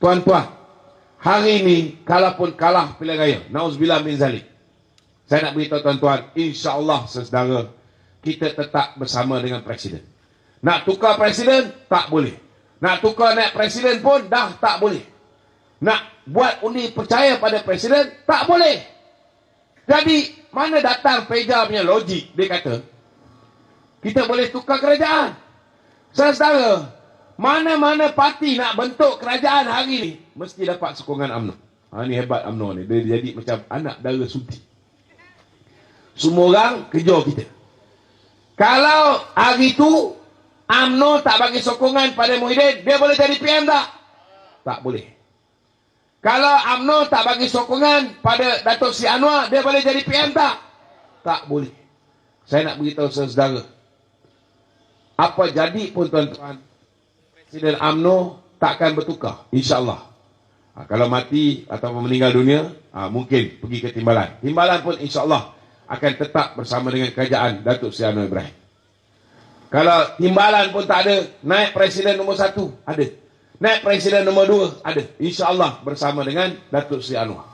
Tuan-tuan, hari ini kalaupun kalah pilihan raya, na'udzubillah min zalik. Saya nak beritahu tuan-tuan, insya-Allah saudara kita tetap bersama dengan presiden. Nak tukar presiden tak boleh. Nak tukar naik presiden pun dah tak boleh. Nak buat undi percaya pada presiden tak boleh. Jadi mana datang Peja punya logik dia kata kita boleh tukar kerajaan. Saudara, mana-mana parti nak bentuk kerajaan hari ni mesti dapat sokongan UMNO. Ha ni hebat UMNO ni. Dia jadi macam anak dara suti. Semua orang kejar kita. Kalau hari tu UMNO tak bagi sokongan pada Muhyiddin, dia boleh jadi PM tak? Tak boleh. Kalau UMNO tak bagi sokongan pada Datuk Si Anwar, dia boleh jadi PM tak? Tak boleh. Saya nak beritahu saudara. Apa jadi pun tuan-tuan, Presiden UMNO takkan bertukar. InsyaAllah. Ha, kalau mati atau meninggal dunia, ha, mungkin pergi ke timbalan. Timbalan pun insyaAllah akan tetap bersama dengan kerajaan Datuk Seri Anwar Ibrahim. Kalau timbalan pun tak ada, naik presiden nombor satu, ada. Naik presiden nombor dua, ada. InsyaAllah bersama dengan Datuk Seri Anwar.